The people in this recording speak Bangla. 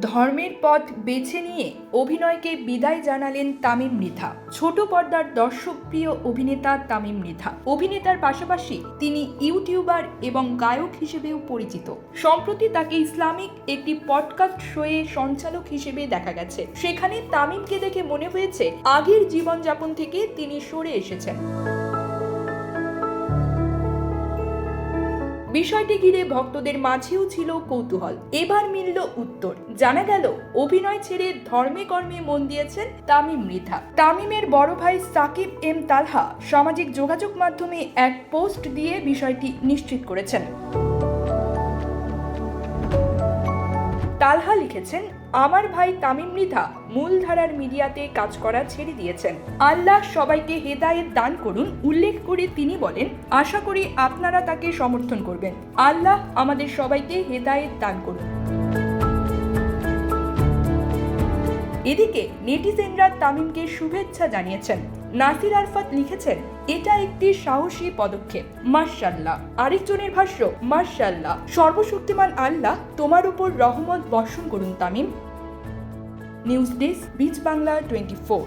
ধর্মের পথ বেছে নিয়ে অভিনয়কে বিদায় জানালেন তামিম মৃধা ছোট পর্দার দর্শকপ্রিয় অভিনেতা তামিম মৃধা অভিনেতার পাশাপাশি তিনি ইউটিউবার এবং গায়ক হিসেবেও পরিচিত। সম্প্রতি তাকে ইসলামিক একটি পডকাস্ট শোয়ে সঞ্চালক হিসেবে দেখা গেছে। সেখানে তামিমকে দেখে মনে হয়েছে, আগের জীবনযাপন থেকে তিনি সরে এসেছেন। বিষয়টি ঘিরে ভক্তদের মাঝেও ছিল কৌতূহল। এবার মিলল উত্তর। জানা গেল, অভিনয় ছেড়ে ধর্মে কর্মে মন দিয়েছেন তামিম মৃধা। তামিমের বড় ভাই সাকিব এম তালহা সামাজিক যোগাযোগ মাধ্যমে এক পোস্ট দিয়ে বিষয়টি নিশ্চিত করেছেন। তালহা লিখেছেন আমার ভাই তামিম মৃধা মূলধারার মিডিয়াতে কাজ করা ছেড়ে দিয়েছেন। আল্লাহ সবাইকে হেদায়েত দান করুন, উল্লেখ করে তিনি বলেন, আশা করি আপনারা তাকে সমর্থন করবেন। আল্লাহ আমাদের সবাইকে হেদায়েত দান করুন। এদিকে নেটিজেনরা তামিমকে শুভেচ্ছা জানিয়েছেন। নাসির আরফাত লিখেছেন, এটা একটি সাহসী পদক্ষেপ মার্শাল্লাহ আরেকজনের ভাষ্য মার্শাল্লাহ সর্বশক্তিমান আল্লাহ, তোমার উপর রহমত বর্ষণ করুন, তামিম। নিউজ ডেস্ক বিচ বাংলা টোয়েন্টি ফোর।